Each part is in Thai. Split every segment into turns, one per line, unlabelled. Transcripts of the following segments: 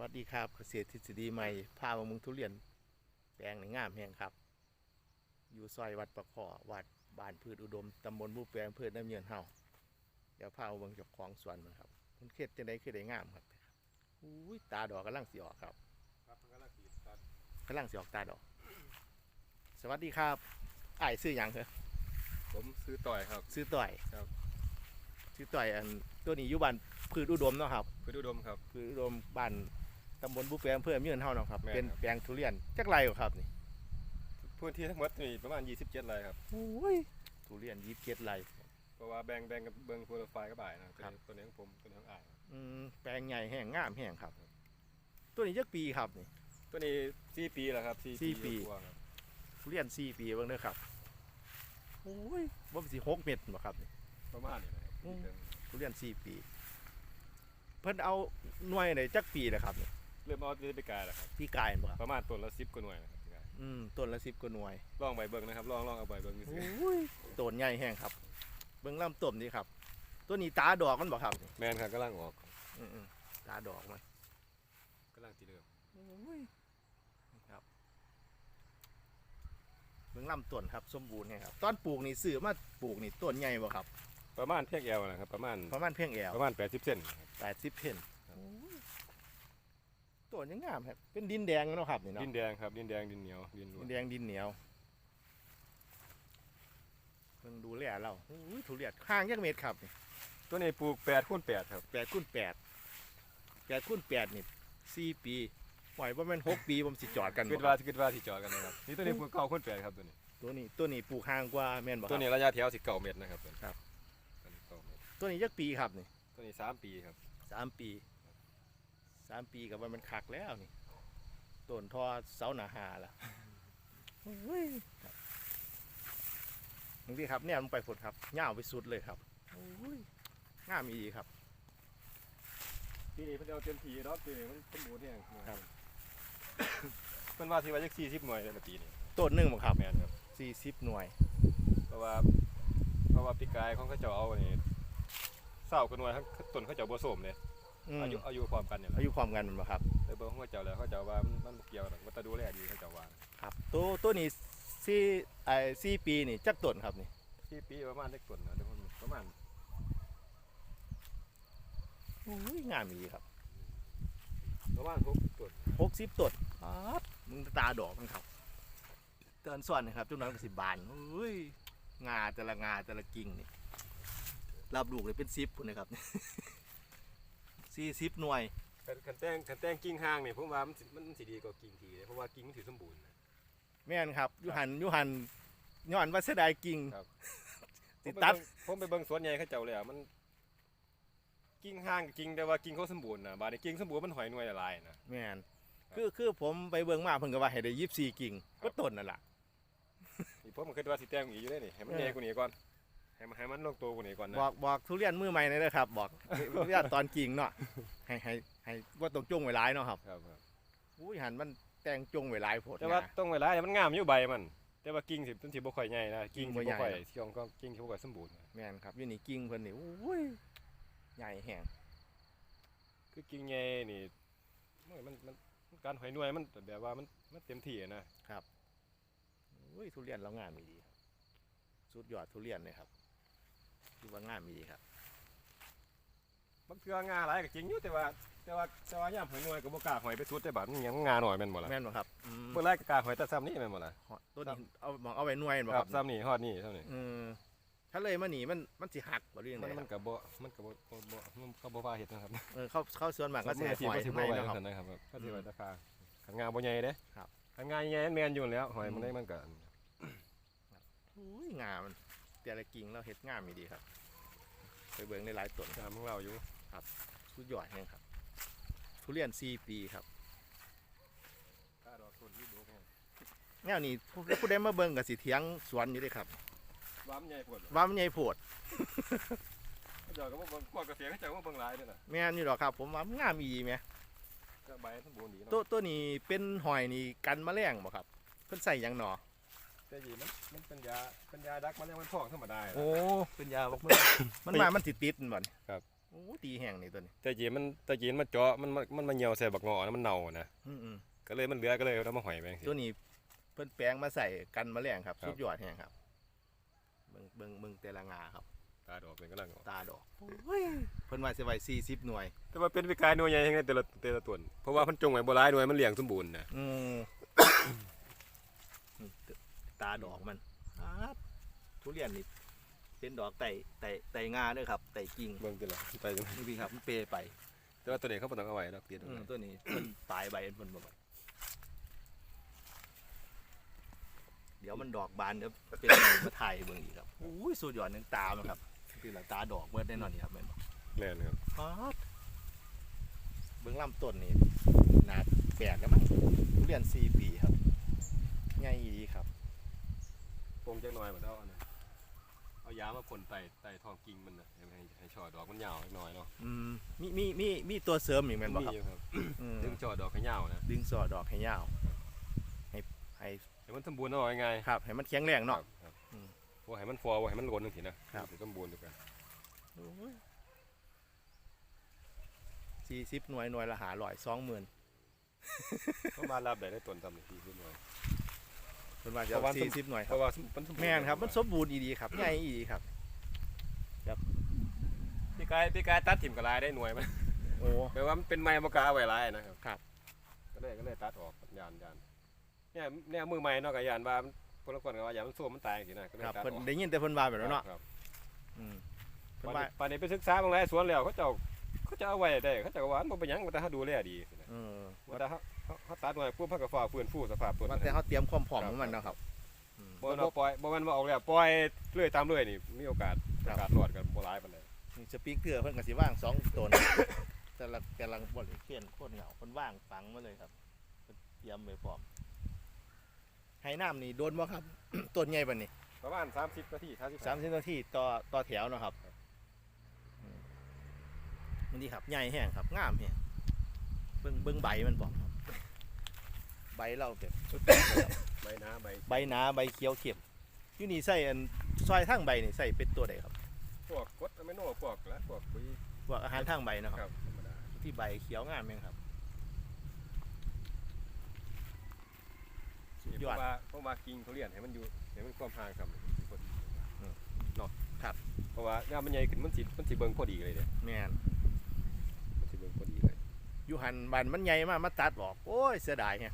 วัสดีครับเกษตรทฤษฎีใหม่พามามุงทุเรียน แปลงในงามแห่งครับ อยู่ซอยวัดประขอวัดบ้านพืชอุดมตำบลบูแปลงพืชน้ำเยือนเฮาเดี๋ยวพามาเบิ่งเจ้าของสวนมันครับมันเข็ดจังไดคือได้งามครับอุ้ยตาดอกกำลังสิออกครับ
ครับมันก็ลักสีตัด
กำลังสิออกตาดอก สวัสดีครับอ้ายซื้อหยังเหรอ
ผมซื้อต่อยครับ
ซื้อต่อย
ครับ
ซื้อต่อยอันตัวนี้อยู่บ้านพืชอุดมเนาะครับ
พืชอุดมครับ
พืชอุดมบ้าน ตำบลบูแปลงเพื่อเยือนเฮาเนาะครับ
แม่น
เป็น
ครับ
แปลงทุเรียนจักไรบ่ครับนี่
พื้นที่ทั้งหมดนี่ประมาณ 27ไร่ครับ
โอ้ยทุเรียนยีบเก็ดไร
เพราะว่าแบ่งแบ่งกับเบิ่งโปรไฟล์ก็บ่ายนะ
ครับ
ตัวนี้ของผมตัวนี้ของอ้าย
อืมแปลงใหญ่แห้งงามแห้งครับ ตัวนี้จักปีครับนี่
ตัวนี้สี่ปีแล้วครับ
สี่ปี
กว่าครับ
ทุเรียนสี่ปีเบิ่งเด้อครับโอ้ยว่าสิหกเม็ดบ่ครับนี่
ประมาณนี้นะครับ
อืม
ปีครึ่ง
ทุเรียนสี่ปี เพิ่นเอาหน่วยไหนจักปีนะครับนี่
เริ่มเอาที่ไปกายแล้วครับ
พี่กายบ่ครับ
ประมาณต้นละ10กว่าหน่วยนะครับพี่กาย
อืมต้นละสิบกว่าหน่วย
ลองใบเบิ่งนะครับลองลองเอาใบเบิ่ง
โอ
ซื้อ้
ยต้นใหญ่แห้งครับ เบิ่งลำต้นนี่ครับ ตัวนี้ตาดอกมันบ่ครับนี่
แมนครับกำลังออก
อืมๆตาดอกมัน
กำลังสิเริ่ม
โอ้ยนี่ครับเบิ่งลำต้นครับ สมบูรณ์แห้งครับตอนปลูกนี่ซื้อมาปลูกนี่ต้นใหญ่บ่ครับ
ประมาณเพียงแอวนะครับประมาณ
ประมาณเพียงแอว
ประมาณ80เซนครับ
แปดสิบเพน
ครับ
ตัวยังงามครับ เป็นดินแดงเนาะครับนี่เนาะ
ดินแดงครับดินแดงดินเหนียวดินล้
ดิ
วน
นแดงดินเหนียวเพิ่งดูแลเราอุ้ยทุเรียนข้างยักเม็ดครับนี่
ตัวนี้ปลูก8คูณ8ครับ
แปดคูณแปดแปดคูณแปดนี่สี่ปีปล่อยว่ามันหกปีผมสิจอดกัน
คิ
บ่
ด
ค
ว่า
รับ
คิดว่าสิจอดกันนะครับนี่ตัวนี้ปลูก9คูณ8ครับตัวนี้
ตัวนี้ตัวนี้ปลูกห่างกว่าแม่นบ่ค
ตัว
รับ
นี้ระยะแถวสิเก้าเมตรนะครับตัวนี้
ครับ
ตัวนี้เก้าเมตร
ตัวนี้ยักปีครับนี่
ตัวนี้สามปีครับ
สามปี สามปีกับว่ามันคักแล้วนี่ต้นทอเสาหนาหาละโอ้ยครับนี่ครับเนี่ยมันไปฝดครับย่าวไปสุดเลยครับโอ้ยงามอีครับ
ปีนี้เพิ่นเอาเต็มทีเนาะปีนี้มันสมบูรณ์แห้ง
ครับ
เพิ่นว่าสิว่าจัก40หน่วยในปีนี้
ต้นหนึ่งบ่ครับ
แม่นครับ
สี่สิบหน่วย
เพราะว่า เพราะว่าปีกายของเขาเจ้าเอานี่เศร้ากันหน่วยทั้งต้นเขาเจ้าบ่สมเลย
อืม
อายุอายุพร้อมกันเนี่ยแหละ
อายุความกันมันบ่ครับ
แต่เบิ่งของเขาเจ้าแล้วเขาเจ้าว่ามันมันบ่เกี่ยวหรอกมันจะดูแลดีเขาเจ้าว่า
ครับตัวตัวนี้สี่ไอ้สี่ปีนี่จักต้นครับนี่
4ปีประมาณเล็กต้นนะเดี๋ยวผมประมาณ
โอ้ยงามอีครับ
ประมาณ6ต้น
หกสิบต้นครับมึงตาดอกมันครับเตือนส่วนนะครับจุดนั้นก็สิบานเฮ้ยงาแต่ละงาแต่ละกิ่งนี่รับลูกเลยเป็นซิปพุ่นนะครับ สี่สิบหน่วย
คันคันแต่งคันแต่งกิ่งห่างนี่ผมว่ามันสิมันสิดีกว่ากิ่งทีเลยเพราะว่ากิ่งมันสิสมบูรณ์นะ
แม่นครับอยูหันอยูหันย้อนว่าเสียดายกิ่ง
ครับ
ติดตัด
ผมไปเบิ่งสวนใหญ่เขาเจ้าเลยอะมัน กิ่งห่างกิ่งแต่ว่ากิ่งเขาสมบูรณ์นะบาดนี้กิ่งสมบูรณ์มันหอยหน่วยละลายนะ
แม่นคือคือผมไปเบิ่งมาเพิ่งก็ว่าให้ได้ยี่สิบสี่กิ่ง
ครับ
ก็ต้นนั่นแหละ
นี่ผมมันคิดว่าสิแต่งอีกอยู่ได้นี่ให้มัน
เออ
ใหญ่กว่านี้ก่อน ให้มันให้มันลงตัวกว่านี้ก่อนนะ
บอกบอกทุเรียนมือใหม่เลยนะครับ บอกทุเรียนตอนกิ่งเนาะให้ให้ให้ว่าต้องจงไว้หลายเนาะครับ
ครับครับ
อุ้ยหันมันแต่งจงไว้หลายโพด
แต่ว่า
นะ
ต้องเวลาให้มันงามอยู่ใบมัน แต่ว่ากิ่งสิมันสิบ่ค่อยใหญ่นะกิ่ง
กิ่
สิ
งบ่
บ่ค่อย
ใหญ่
ช่วงก็กิ่งสิบ่ค่อยสมบูรณ์นะ
แม่นครับอยู่นี่กิ่งเพิ่นนี่อุ้ยใหญ่แห้ง
คือกิ่งใหญ่นี่มันมันมันมันการหอยหน่วยมันแบบว่ามันมันเต็มที่อะนะ
อุ้ยทุเรียนเรางามดีครับสุดยอดทุเรียนเลยครับ คือว่างามดีครับ
บางเทื่องาหลายก็จริงอยู่แต่ว่า แต่ว่าแต่ว่ายามหอยหน่วยก็บ่กล้าหอยไปสุดได้บัดมันยังงาหน่อยแม่นบ่ล่ะ
แม่นบ่ครับอืม
เมื่อแรกก็กล้าหอยแต่ซ้ำนี่แม่นบ่ล่ะ
ต้นนี้เอามองเอาไว้หน่วยบ่
ค
ค
รั
รั
บบซ้ำนี่ฮอดนี่เท่านี้
อืมถ้าเลยมาหนีมันมันสิหักบ่เรื่อง
มั
ใด
น
ค
มั
รั
น
บ
ก็บ่มันก็บ่บ่บ่มันเขาบ่ว่าเฮ็ดนะครับ
เออเข้าเข้าสวนมากก็สิ
มือ
ให้
ที่
หอย
บ่สิ
ให้
บ่ไว้
เนาะครับ
กันนะครับก็สิไว้ราคาขันงาบ่ใหญ่เด้
ครับ
ขันงาใหญ่แม่นอยู่แล้วหอยมัน
อืม
ได้มันก็
อุ้ยงามมัน แต่ละกิ่งเราเฮ็ดงามอีดีครับ ไปเบิ่งในหลายต้น
ตามของเราอยู่
สุดยอดแฮงครับ ทุเรียน4ปีครับ
ตาดอกต้นที่ดอกเนี่ย
แนวนี้ผู้ผู้ใดมาเบิ่งก็สิเถียงสวนอยู่เด้ครับ
ว่ามันใหญ่ปวด
ว่ามันใหญ่โพด
เขาเจ้าก็บ่เบิ่งพวกกระเสียเขาเจ้าก็บ่เบิ่งหลายเด้อน่ะ
แม่นอยู่ดอกครับ ผมว่ามันงามอีแหม
ก็ใบสมบูรณ์ดีเนาะ
ตัวตัวนี้เป็นหอยนี่กันแมลงบ่ครับ เพิ่นใส่หยังหนอ
แต่ยีมันมันเป็นยาเป็นยาดักมันยังมันท้องธรรมดา
โอ้ เป็นยาบอกมันมันมา มันสิติดมันบ่น
ป
โอ้ดีแห้งนี่ตัวนี้
แต่จีมันแต่จีมันเจาะมันมันมันมาเหี่ยวใส่บักงอนะมันเน่านะ
อืมอืม
ก็เลยมันเหลือก็เลยเอามาหอยไปจังซี่
ตัวนี้เพิ่นแปลงมาใส่กันแมลงครับ
ครับ
สุดยอดแห้งครับเบิ่งเบิ่งเบิ่งแต่ละงาครับ
ตาดอกเป็นกำลังออก
ตาดอกเพิ่นว่าสิไว้40หน่วย
แต่ว่าเป็นวิกายหน่วยใหญ่ยังไงแต่ละแต่ละต้นเพราะว่ามันจงไว้บ่หลายหน่วยมันเลี้ยงสมบูรณ์นะ
อืมนี่ ตาดอกมันอาดทุเรียนนี่เป็นดอกไต่ไต่ไต่งาเด้วยครับไต่กิ่ง
เบิ่งติละไปจัง
นี่พี่ครับมันเปรไป
แต่ว่าตัวนี้เขาบ่ต้องเอาไว้ดอกติดเอา
อืม
ไว้
ตัวนี้มันปลายใบมันบ่บ่เดี๋ยวมันดอกบานเดี๋ยวเป็นไงมาถ่ายให้เบิ่งอีกครับอุ้ยสุดยอดหนึงตามันครับคือละตาดอกเบิดแน่นอนนี่ครับแม่นบ่
แม่นครับ
ฮอดเบื้องลำต้นนี่หนาแปลกแล้วมั้งทุเรียนสี่ปีครับใหญ่ดีครับ
ป งจักหน่อยบ่เอาอันนั้นเอายามาพ่นใต้ใต้ท้องกิ่งมันน่ะให้ให้ให้ช่อดอกมันยาวจักหน่อยเนาะ
อืมมีมีมีมีตัวเสริมอีกแม่นบ่ครับ
อยู่ครับ
อืม
ดึงช่อดอกให้ยาวนะ
ดึงสอดอกให้ยาวให้ให้
ให้มันสมบูรณ์เอาไว้ไง
ครับ ให้มันแข็งแรงเนาะ
ครับ
อืม
บ่ให้มันฟอบ่ให้มันหล่นจังซี่นะครับ สิสมบูรณ์อยู่กัน
สี่สิบหน่วยหน่วยละหาร้อยสองหมื่น
เขามารับได้ในต้นทำนี่ที่ขึ้นไว้
เป็นว่าจะ
เพราะว่า
สี่สิบหน่วยค
เพ
รับ
ราะว่ามันสมบูรณ์
แม่นครับ มันสมบูรณ์อีดีครับใหญ่อีดีครับ
พี่กายพี่กายตัดถิ่มกระลายได้หน่วยมัน
โอ้
แปลว่ามันเป็นไม้บ่กล้าเอาไว้หลายนะครับ
ครับ
ก็เลยก็เลยตัดออกยานยานเนี่ยเนี่ยมือใหม่เนาะก็ยานว่ามันพลคนก็ว่าอย่ามันโซ่มันตายจังซี่นะก็เลย
ครับ
ตัดอ
เพิ่น
อก
ได้ยินแต่เพิ่นว่าแบบนั้นเนาะ
ครับ
อืมเพิ่น
ป่าน
ว่า
นี้ป่านนี้ไปศึกษาบางหลายสวนแล้วเขาเจ้าเขาจะเอาไว้ได้ เขาเจะว่ามันบ่เป็นหยังว่าแต่เฮาดูแลดีสินะ
เออ
ว่าแต่เฮา เฮาเฮาตัดหน่อยปุ๊บเฮาก็ฟ้าฟื้นฟูสภาพต้น
ว่าแต่เขาเตรียมความพร้อมของมันเนาะครับอืม
บ่แม่นว่าปล่อยบ่แม่นว่าออกแล้วปล่อยเรื่อยตามเรื่อยนี่มีโอกาส
ค
โอ
รับ
กาสรอดกันบ่หลายปานใด
นี่สปีกเกอร์เพิ่นก็สิว่างสองตัวนะแต่ละกำลังบริเขียนโคตรเหงาเพิ่นว่างฝังมาเลยครับเพิ่นเตรียมไว้พร้อมให้น้ำนี่โดนบ่ครับ ต้นใหญ่ปานนี้
ประมาณ30นาที30
สามสิบนาทีต่อต่อแถวเนาะครับอืมมันดีครับใหญ่แห้งครับงามแห้งเบิ่งเบิ่งใบมันบอกครับ ใบเราแบบสุดยอดเลยครับ
ใบหน้าใบ
ใบหนาใบเขียวเข้มอยู่นี่ใส่อันซอยทางใบนี่ใส่เป็นตัวใดครับ
พวกกรดอะมิโนพวกและพวกปุ๋ย
พวกอาหารทางใบเนาะค
ครับรับธรรมดา
ที่ใบเขียวงามแม่งครับ สุด
นี่
ย
เพ
อด
ราะว่าเพราะว่ากิ่งทุเรียนให้มันอยู่ให้มันความห่างกันสิพอดี
อืม
เนาะ
ครับ
เพราะว่าเนี่ยมันใหญ่ขึ้นมันสิมันสิเบิ่งพอดีเลยเด้
แม่น
มันสิเบิ่งพอดีเลย
อยู่หันบันมันใหญ่มากมาตัดออกโอ้ยเสียดายเนี่ย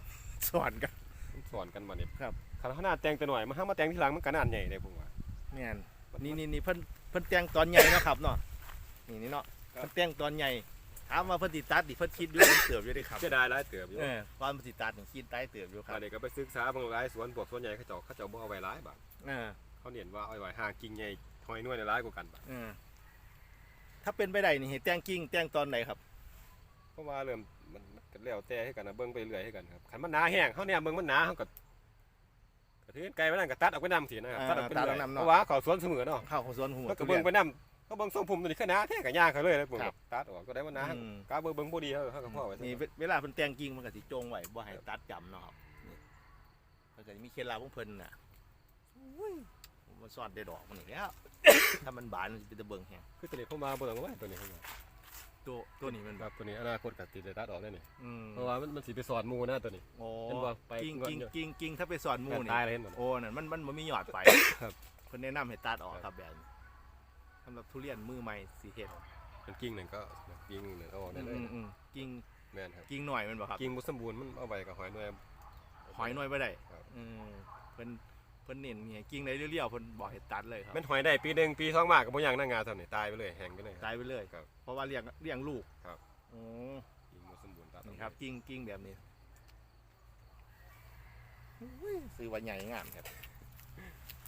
สอนกัน
มันสอนกันมาเนี่ย
ครับ
คันขนาดแต่งแต่หน่อยมันห้ามมาแต่งทีหลังมันขนาดใหญ่เลยผมว่า
แม่นนี่นี่นี่เพิ่นเพิ่นแต่งตอนใหญ่เนาะครับเนาะนี่นี่เนาะ
ครับ
เพิ่นแต่งตอนใหญ่ถามว่าเพิ่นสิตัดดิเพิ่นคิดอยู่ เพิ่นเติบอยู่เด้ครับ
เสียดายหลายเติบอยู่
เออตอนเพิ่นสิตัดนี่คิดได้เติบอยู่ครั
อั
บ
นนี้ก็ไปศึกษาบางหลายสวนพวกสวนใหญ่เขาเจ้าเขาเจ้าบ่เอาไว้หลายบาท
เออ
เขาเน้นว่าเอาไว้ห่างกิ่งใหญ่หอยหน่วยในหลายกว่ากันบาท
เออถ้าเป็นไปได้นี่ให้แต่งกิ่งแต่งตอนไหนครับ
เพราะว่าเริ่มมันมัน ก็แล้วแต่ให้กันนะเบิ่งไปเรื่อยให้กันครับคันมันหนาแห้งเขาเนี่ยเบิ่งมันหนาเขาก็ก็ถือไกลไปนั่นก็ตัดเอาไปนำสินะครับ
อ่า
ตัดเอาไป
ตัด
เรื่อย
เอานำเนาะ
เพราะว่าเขาสวนเสมอเนาะ
เข้าของสวนหัว
แล้วก็
ทุ
เบิ่ง
รียน
ไปนำก็เบิ่งทรงผมตัวนี้ขนาดแท้ก็ย่างเขาเลยแล้วผม
ครั
ก็
บ
ตัดออกก็ได้ว่าหนา
อืม
กาเบิ่งเบิ่งบ่ดีเขาเขาก็พอไว้
นี่เวเวลาเพิ่นแต่งกิ่งมันก็สิจงไว้บ่ให้ตัดจำเนาะครับนี่เพิ่นก็สิมีเคล็ดลับของเพิ่นน่ะอุ้ยมันสอดได้ดอกมันอีกแล้ว ถ้ามันบานมันสิเป็นตะเบิงแฮง
คือตัวนี้ผมมาบ่ต้องว่าตัวนี้ผมว่า
ตัวตัวนี้มัน
ครับตัวนี้อนาคตก็สิได้ตัดออกแน่นี่
อืม
เพราะว่ามันมันสิไปสอนหมู่นะตัวนี้
โอ้
เห็นบ่ไป
กิ่ง
เงิน
กิ่ง
อยู่
กิ่งกิ่งถ้าไปสอนหมู่นี่
ตายเลยเห็นบ่
โอ้นั่นมันมันบ่มียอดไป
ครับ
เพิ่นแนะนำให้ตัดออก
ครับ
ครับแบบนี้สำหรับทุเรียนมือใหม่สิเฮ็ด
มันกิ่งหนึงก็กิ่งหนึงเอาออกได้เลย
อืมอืมกิ่ง
แม่นครับ
กิ่งหน่อยแมันบ่ครับ
กิ่งบ่สมบูรณ์มันเอาไว้กับหอยหน่วย
หอยหน่อยบ่ได้
ครับ
อืมเพิ่น เพิ่นเน้นนี่กิ่งไหนเรียวๆเพิ่นบอกให้ตัดเลยครับ
แม่นหอยได้ปีหนึงปีสองมากก็บ่ย่างหน้างาเท่านี้ตายไปเลยแห้งไปเลย
ตายไปเลย
ครับ
เพราะว่าเลี้ยงเลี้ยงลูก
ครับ
โอ้
กิ่งบ่สมบูรณ์ตัดออก
นี่ครับกิ่งกิ่งแบบนี้อุ้ยซื้อว่าใหญ่งามครับ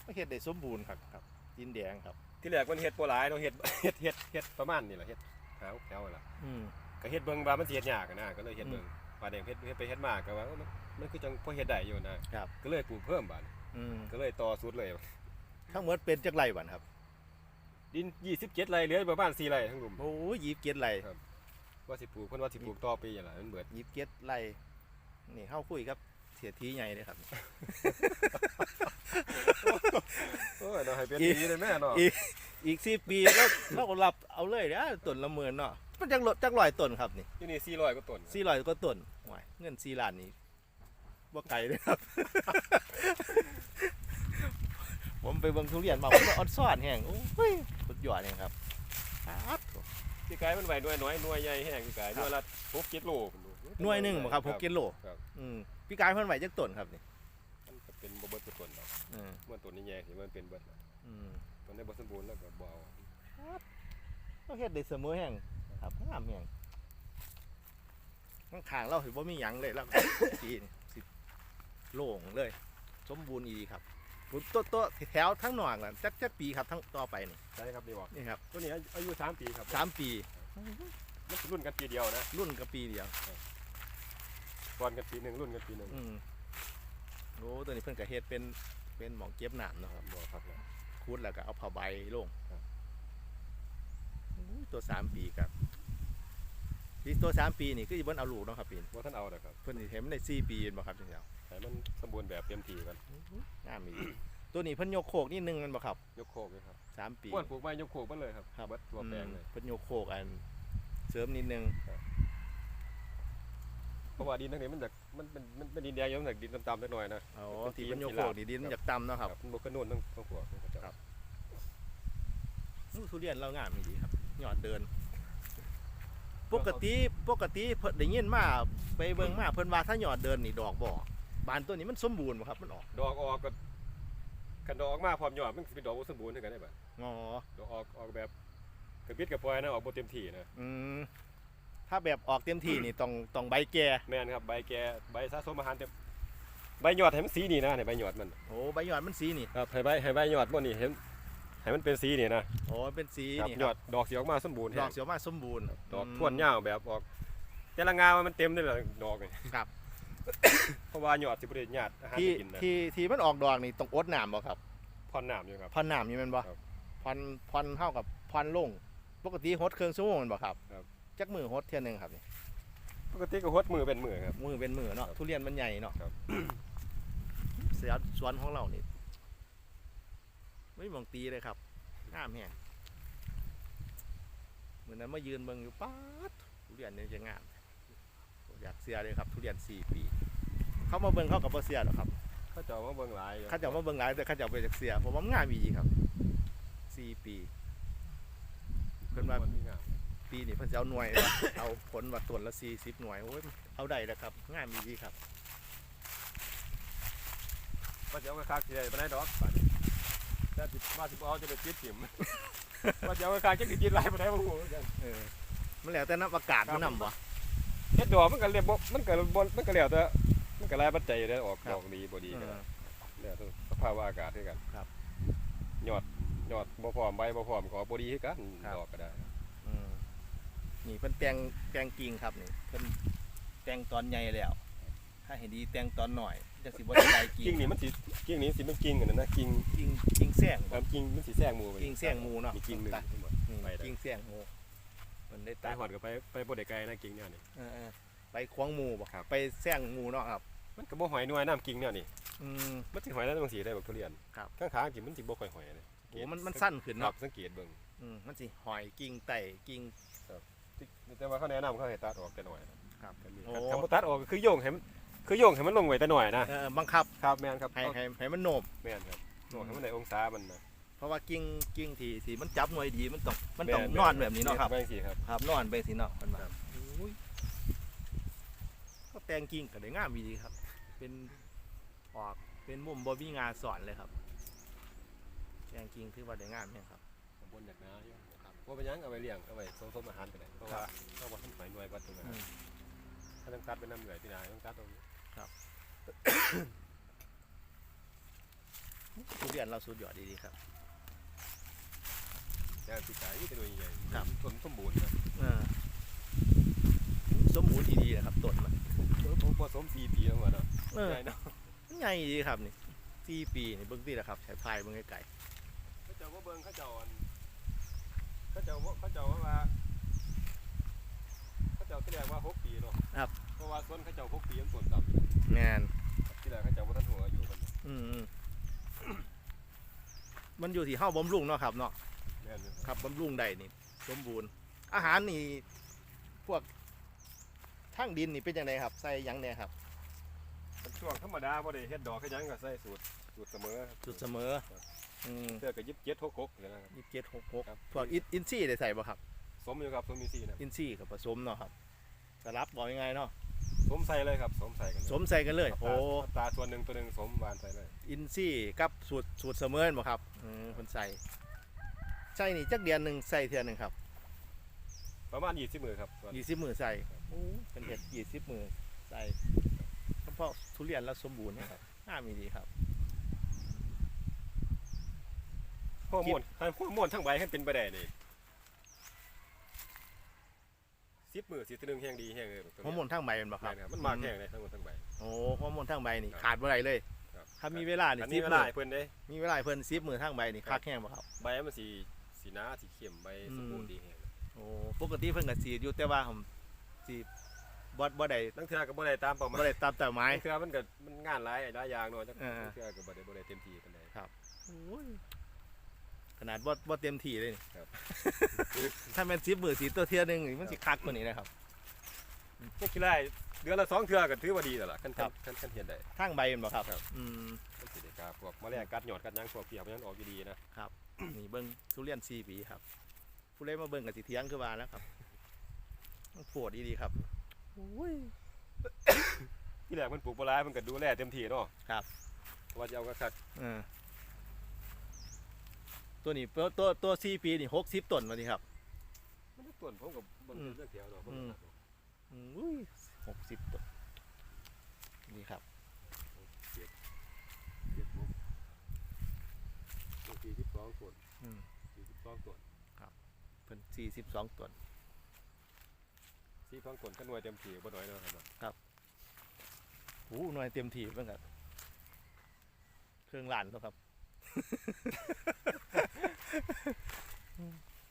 ก็เฮ็ดได้สมบูรณ์ครับครับดินแดงครับ
ที่แรกมันเฮ็ดบ่หลายเนาะเฮ็ดเฮ็ดเฮ็ดเฮ็ดประมาณนี่แหละเฮ็ดหาแถวนั่นล่ะ
อืม
ก็เฮ็ดเบิ่งว่ามันสิเฮ็ดยากอะนะก็เลยเฮ็ด
อืม
เบิ่งปานนี้เฮ็ดเฮ็ดไปเฮ็ดมาก็ว่าเอ้อมันมันคือจังพอเฮ็ดได้อยู่นะครับ ก็เลยปลูกเพิ่มบาดนี้
อืม
ก็เลยต่อสุดเลย
ทั้งหมดเป็นจักไรบันครับ
ดิน27ไร่เหลือประมาณ4ไร่ทั้งหลุม
โอ้ยยีบเกียรไร
ว่าสิปลูกเพิ่นว่าสิปลูกต่อปีอย่างไรมันเบิด
ยีบเกียรไรนี่เข้าคุยครับเสียทีใหญ่เลยครับ
โอ้ยเนาะให้เป็น
อี
ดีเลยแม่เนาะ
อีอีกสี่ปีก็เราก็รับเอาเลยนะต้นละหมื่นเนาะมันจักรจักร้อยต้นครับนี่
อยู่นี่400กว่าต้น
สี่ร้อยก็ต้นหวยเงินสี่ล้านนี่ บ่ไกลเลยครับ ผมไปเบิ่งทุเรียนมาผมก็ออนซ่อนแห้งโอ้ยสุดยอดเลยครับครับ
พี่กายมันไหวหน่วยน้อยหน่วยใหญ่แห้งพี่กายหน่วยละ6กิโลพุ่นดู
หน่วยหนึ่งบ่ครับหกกิโล
ครับ
อืมพี่กายเพิ่นไหวจักต้นครับนี่
มันก็เป็นบ่เบิดทุกต้นดอก
อืม
มันต้นนี้แย่ที่มันเป็นเบิดแล้ว
อืม
ต้นได้บ่สมบูรณ์แล้วก็บ่เอา
ก็เฮ็ดได้เสมอแห้งครับงามแห้งข้างๆเราเห็นว่ามีหยังเลยแล้วปีนี่สิ โล่งเลย สมบูรณ์อีดีครับพุ่นโต๊ะโต๊ะแถวทั้งหนอกน่ะจักจักปีครับทั้งต่อไปนี่
ใช่ครับนี่บ่
นี่ครับ
ตัวนี้อายุ3ปีครับ
สามปี
มันสิรุ่นกันปีเดียวนะ
รุ่นกับปีเดียว
ก่อนกันปีหนึงรุ่นกันปีหนึง
อืมโอ้ตัวนี้เพิ่นก็เฮ็ดเป็นเป็นหมองเก็บน้ำเนาะครับ
บ่ครับนะ
คูดแล้วก็เอาผ้าใบลง
ครับ
อุ้ยตัวสามปีครับ ที่ตัวสามปีนี่คือสิเบิ่นเอาลูกเนาะครับปีน
บ่ทันเอาดอกครับ
เพิ่นสิเห็นมันได้สี่ปีเห็นบ่ครับจังซี่
ให้มันสมบูรณ์แบบเต็มที่กัน
งามอีดีตัวนี้เพิ่นยกโคกนิดนึงแมันบ่ครับ
ยกโคกเลยครับ
สามปี
ม่วนปลูกไม้ยกโคกเบิดเลยครับ
ครับ
เบิดตัวแปลงเลย
อืมเพิ่นยกโคกอันเสริมนิดนึง
เพราะว่าดินทางนี้มันจากมันเป็นมันเป็นดินแดงอยู่มันจากดินต่ำๆนิดหน่อยนะ
อ๋อ
เป็น
ที่
ที่
เพิ่นยก
ที่
โค
ลาด
กนี่ดินมันอยากต่ำเนาะครับ
มันบ่ขึ้นโน่นทั้งทั้งหัวนี่ครับ
ครับอู้ทุเรียนเรางามอีดีครับยอดเดิน ปกติปกติเพิ่นได้ยินมาไปเบิ่งมาเพิ่นว่าถ้ายอดเดินนี่ดอกบ่บานตัวนี้มันสมบูรณ์บ่ครับมันออก
ดอกออกก็คันดอกออกมาพร้อมยอดมันสิเป็นดอกบ่สมบูรณ์คือกันได้บัด
อ๋อ
ดอกออกออกแบบกระปิดกระปอยนะออกบ่เต็มที่นะ
อืมถ้าแบบออกเต็มที่นี่ต้องต้องใบแก่
แม่นครับใบแก่ใบสะสมอาหารเต็มใบยอดให้มันสีนี่นะเนี่ยใบยอดมัน
โอ้ใบยอดมันสีนี่
ครับให้ใบให้ใบยอดบ่นี่เห็น ให้มันเป็นสีนี่นะ
โอ้เป็นสี
ครับ
นี่
ย
ค
อ
รั
ด
บ
ดอกสีออกมาสมบูรณ์
ด
แฮะ
อกเสียวมาสมบูรณ์
ดอก
ม
ท่วนยาวแบบออก แต่ละงามันเต็มเลยล่ะดอกนี่
ครับ
เพราะว่ายอดสิบ่ได้ญาติอาหาร
ที่
กินนะ
ที่ที่มันออกดอกนี่ต้องอดน้ำบ่ครับ
พรน้ำอยู่ครับ
พอนน้ำนี่แมันบ่
ครับ
พอนพอนเท่ากับพอนลง ปกติฮดเครื่องชั่วโมงแมันบ่ครับ
ครับ
จักมือฮดเที่ยหนึงครับนี่
ปกติก็หดมือเป็นมือครับ
มือเป็นมือเนาะ
ครับ
ทุเรียนมันใหญ่เนาะ
ครับ
เสียสวนของเรานี่ ไม่มองตีเลยครับงามแฮงเหมือนนั้นมายืนเบิ่งอยู่ป๊าดทุเรียนนี่จะงามอยากเสียเลยครับ ทุเรียนสี่ปี เขามาเบิ่งเขากับบ่เสียหรอกครับ
เขาเจ้ามาเบิ่งหลายอยู่
เขาจะเอามาเบิ่งหลายแต่เขาจะเอาไปจากเสียผมว่ามันงามอีกครับสี่ปีเพิ่นว่า
มีงาม
ปีนี้เพิ่นจะเอาหน่วย เอาผลว่าต้นละสี่สิบหน่วยโอ้ยเอาได้แล้วครับงามอีกครับ
ว่าจะเอาไปคักสิได้ปานใดดอกบัด แต่สิมาสิบ่เอาจะไปปิดถิ่มว่าจะเอาไปคักจักสิกินหลายปานใดบ่ฮู้เหมือนกัน
เออมันแล้วแต่น้ำอากาศมันนำบ่
เฮ็ดดอกมันก็เรียบบ่มันก็บ่มันก็แล้วแต่มันก็หลายปัจจัยเด้อออก
ครับ
ดอกดีบ่ดี
เอ
ก็
อ
ได้แล้วแต่สภาพอากาศคือกัน
ครับ
ยอดยอดบ่พร้อมใบบ่พร้อมก็บ่ดีคือกัน
ครับ
ดอกก็ได้
อืมนี่เพิ่นแตงแตงกิ่งครับนี่เพิ่นแตงตอนใหญ่แล้ว ถ้าเห็นดีแตงตอนหน่อย จังสิบ่ได้ใจกิ่
กิ่งนี่มันสิกิ่งนี้สิเป็นกิ่งอันนั้นนะกิ่ง
กิ่งกิ่งแซง
ค
บ่
รับกิ่งมันสิแซงหมู่ไป
กิ่งแซงหมู่เนาะ
มีกิ่งหนึง
ตัด
ทั้งหมด
นี่
ไปได้
กิ่งแซงหมูเพิ่นได้
ตา
ตั
ย
ด
หอดก็ไปไปบ่ได้ไกลนะกิ่งเนี่ยนี่
เออๆไปควงหมูบ่
ครับ
ไปแซงหมูเนาะครับ
มันก็บ่หอยหน่วยน้ำกิ่งเนี่ยนี่
อืม
มันสิหอยแล้วบางสีได้บักทุเรียน
ครับ
ข้างๆกิ่งมันสิบ่ค่อยหอยเลย
โอ้มันมันสั้นขึ้น
ครั
เนาะ
บสังเกตเบิ่ง
อืมมันสิหอยกิ่งไต่กิ่ง
แต่ว่าเขาแนะนำเขาให้ตัดออกแต่หน่อยนะครับก็มี
โอ้
คำว่าตัดออกก็คือโยงให้มัน คือโยงให้มันลงไว้แต่หน่อยนะ
เออบังคับ
ครับแม่นครับ
ให้
เอา
ให้ให้มันโหนบ
แม่นครับโยงให้มันในองศามันนะ
เพราะว่ากิ่งกิ่งที่ที่มันจับหน่วยดีมันต้องมัน
แต้
องนอนแบบนี้เนาะครับ
แม่นสิครับ
ครับนอนไปสิเนาะมันว่า
ครับ
อุ้ยก็แต่งกิ่งก็ได้งามดีครับ เป็นออกเป็นมุมบ่มีงาสอนเลยครับแต่งกิ่งถือว่าได้งามแม่ครับ
บนจากนาอยู่ครับว่าเป็นหยังเอาไว้เลี้ยงเอาไว้สมๆอาหารก็ได้เพราะว่าเราบ่ทันหอยหน่วยวัดตรงนั้น
อืม
ถ้าต้องตัดเป็นน้ำเหลือยพี่นายต้องตัดตรงนี้
ทุเรียนเราสุดยอดดีๆครับ
แต่พี่กายนี่เป็นหน่วยใหญ่
ครับ
สมสมบูรณ์นะ
เออสมบูรณ์ดีๆนะครับต้นมัน
ผมผสม4ปีแล้วว่าเนาะ
เออ
ใหญ่เนาะ
ใหญ่ดีครับนี่สี่ปีนี่เบิ้งตีแหละครับใช้พายเบิ้งไกล
เขาเจ้าว่าเบิ่งเขาเจ้าอันเขาเจ้าว่าเขาเจ้าว่าเขาเจ้าที่แรกว่าหกปีเนาะ เพราะว่าส่วนเขาเจ้าหกปีมันส่วนต่ำอยู่
ๆแมน
ที่แรกเขาเจ้าว่าท่านหัวอยู่กัน
อืมๆมันอยู่ที่เฮ้าบ่มลุงเนาะครับเนาะ
แม่นอยู่
ครับบำรุงได้นี่สมบูรณ์ อาหารนี่พวกทั้งดินนี่เป็นยังไงครับ ใส่หยังเนี่ยครับ
มันช่วงธรรมดาบ่ได้เฮ็ดดอกเฮ็ดหยังก็ใส่สูตรสูตรเสมอ
สุดเสมอ
ครับ
อืม
เพื่อก็ยิบเจ็ดหกหกเลยนะครับ
ยี่สิบเจ็ดหกหก
ครับ
พวกอินอินซี่ได้ใส่บ่ครับ
สมอยู่ครับสมมีสี่นะ
อินซี่กับผสมเนาะครับสลับบอกยังไงเนาะ
สมใส่เลยครับสมใส่กันเลย
สมใส่กันเลย
อัต
โอ้
ราอัตราส่วนหนึ่งตัวหนึ่งสมบานใส่เลย
อินซี่กับสูตรสูตรเสมอบ่ครับอืมคนใส่ใส่นี่จักเดือนหนึ่งใส่เทื่อหนึ่งครับ
ประมาณยี่สิบมือครับส่วน
ยี่สิบมือใส่โอ้เป็นเห็ดยี่สิบมือใส่เพราะทุเรียนแล้วสมบูรณ์นะครับน่ามีดีครับ
ฮอร์โมนฮอร์โมนทั้งใบให้เป็นไปได้นี่ สิบมือสิบตัวหนึ่งแห้งดีแห้งเลยตัว
ฮอร์โมนทั้งใบเป็นบ่ค
แม่
รับ
นครับมันมากแห้งเลยทั้งหมดทั้งใบ
โอ้ฮอร์โมนทั้งใบนี่
ครับ
ขาดเมื่อไรเลย
ครับ
ถ้ามีเวลานี่
อัน
สิ
นี้
บ
เว
มื
ลา
อ
ให้เพิ่นเด้
มีเวลาให้เพิ่นสิบมือทั้งใบนี่
ครับ
คักแห้งบ่ครับ
ใบมันสีสีหน้าสีเข้มใบสมบูรณ์ดีแห้ง
โอ้ปกติเพิ่นก็สีดอยู่แต่ว่าผมสีบ่บ่ได้
ตั้งเทื่อก็บ่ได้ตามเป้าหมา
บ่
ย
ได้ตามแต่ไม้
ตั้งเทื่อมันก็มันงานหลายหลายอย่างเนาะจัก
อ่า
ตั้งเทื่อก็บ่ได้บ่ได้เต็มที่ปานใด
โอ้ย ขนาดบ่บ่เต็มที่เลยนี่
ครับ
ถ้าแม่นสิบมือสีตัวเทียหนึงนี่มันสิคักกว่านี้นะครับ
พวกขี้ไล่เดือนละสองเทื่อก็ถือว่าดีแล้วล่ะคัน
ครับ
คันคันเฮ็ดได้
ทั้งใบเป็นบ่ครับ
ครับ
อืม
มันสิได้กล้าพวกแมลงกัดหยอดกัดหยังพวกเปียกมันออกอยู่ดีนะ
นี่เบิ้งทุเรียนซีปีครับ ผู้เล่นมาเบิ้งกับสิเทียงคือว่าแล้วครับมันโปวดดีๆครับโอ้ย
ที่แรกมันปลูกบ่หลายมันก็ดูแลเต็มที่เนาะ
ครับ
ว่าจะเอากระสัด
เออ ตัวนี้ตัวตัวตัวซีปีนี่หกสิบต้นมาดิครับ
มันก็ต้นผมก็บ่
อืม
เลือกแถวเนาะผม
อืม
ก็ตัดเนาะ
อุ้ยหกสิบต้นนี่ครับ
เจ็ดหกบางทีสิบสองต้น
อืม
สี่สิบสองต้น
เพิ่นสี่สิบสองต้น
สี่สองต้นก็หน่วยเต็มที่บ่น้อยเนาะครับ
โอ้หน่วยเต็มที่เพิ่นครับเครื่องล้านแล้วครับ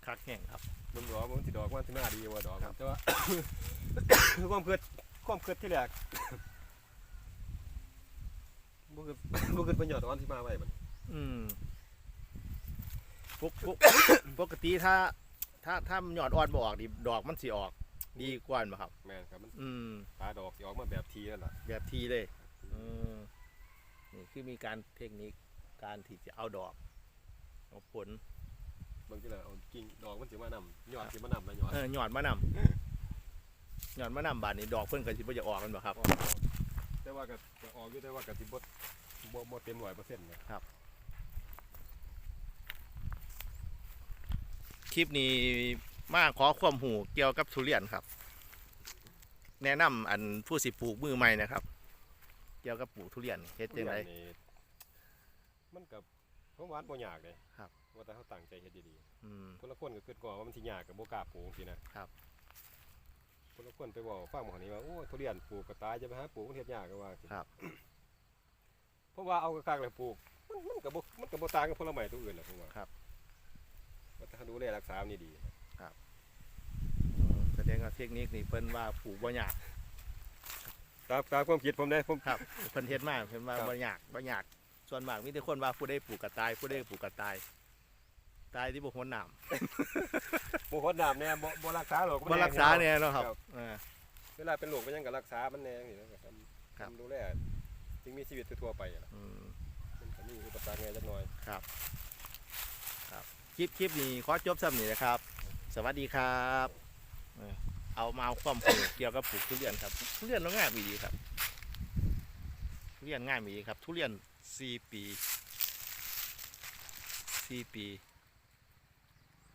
คักแห่งครับ
มันบอกว่ามันสิดอกมันสิมาดีว่าดอก
ครับ
แต่ว่าความเกิดความเกิดที่แรกบ่เกิดบ่เกิดประโยชน์ตอนที่มาไว้มัน
อืมปกปกปกติถ้า ถ้าถ้ามันยอดอ่อนบออกดิดอกมันสิออก ดีกว่าบ่ครับ
แม่นครับมัน
อืม
ตาดอกสิออกมาแบบทีนั่นล่ะ
แบบทีเลยอืมนี่คือมีการเทคนิคการที่จะเอาดอก เอาผล
บางทีน่ะเอากิ่งดอกมันสิมานำยอดสิมานำนะยอด
เออยอดมะนำยอดมะนำบานนี้ดอกเพิ่นก็สิบ่จะออกกันบ่ครับ
แต่ว่าก็ก็ออกอยู่แต่ว่าก็สิบ่บ่บ่เต็ม100%นะ
คลิปนี้มาขอความหูเกี่ยวกับทุเรียนครับ แนะนำอันผู้สิปลูกมือใหม่นะครับ เกี่ยวกับปลูกทุเรียนเฮ็ดจังได
นี่มันก็ ผมว่าบ่ยากเลย
ครับ
ว่าแต่เขาตั้งใจเฮ็ดดี
อืม
ๆคนละคนก็คิดก่อนว่ามันสิยากก็บ่กล้าปลูกสินะครับคนละคนไปบอกฟังหมอนี่ว่าโอ้ยทุเรียนปลูกก็ตายจะไปหาปลูกมันเฮ็ดยากก็ว่าสิ
ครับ
เพราะว่าเอากระกากเลยปลูก มันมันก็บ่มันก็บ่ต่างกับผลไม้ตัวอื่นแหละผมว่า
ครับ
ว่าถ้าดูแลรักษามันนี่ดี
อืมแสดงว่าเทคนิคนี่เพิ่นว่าปลูกบ่ยาก
ตามตามความคิดผมได้ผม
ครับ เพิ่นเฮ็ดมาเพิ่นว่า
ครับ
บ่ยากบ่ยาก ส่วนมากมีแต่คนว่าผู้ใดปลูกกระตาย ผู้ใดปลูกกระตาย ตายที่บ่หนน้ำ
บ่ฮดน้ำแน่บ่บ่รักษาหรอก
บ่รักษาเนี่ยเนาะครับเออ
เวลาเป็นโรคเป็นหยังก็รักษามันแน่นี่นะครับทำ
ครับ
ทำดูแลสิ่งมีชีวิตทั่วๆไปอะล่ะ
อืม
มันก็มีอุปสรรคไงจักหน่อย
คลิป คลิปนี้ขอจบซ้ำนี่นะครับ สวัสดีครับเออเอามาเอาความรู้เกี่ยวกับปลูกทุเรียนครับ ทุเรียนเราง่ายดีครับ ทุเรียนง่ายดีครับ ทุเรียน 4ปี4ปี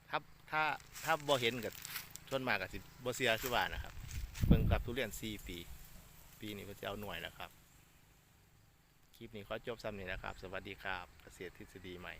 ถ้าถ้าถ้าบ่เห็นกับชวนมากกับสิบ่เสียคือว่านะครับเบิ่งกับทุเรียน4ปี ปีนี้เพิ่นจะเอาหน่วยแล้วครับ คลิปนี้ขอจบซ้ำนี่นะครับ สวัสดีครับ เกษตรทฤษฎีใหม่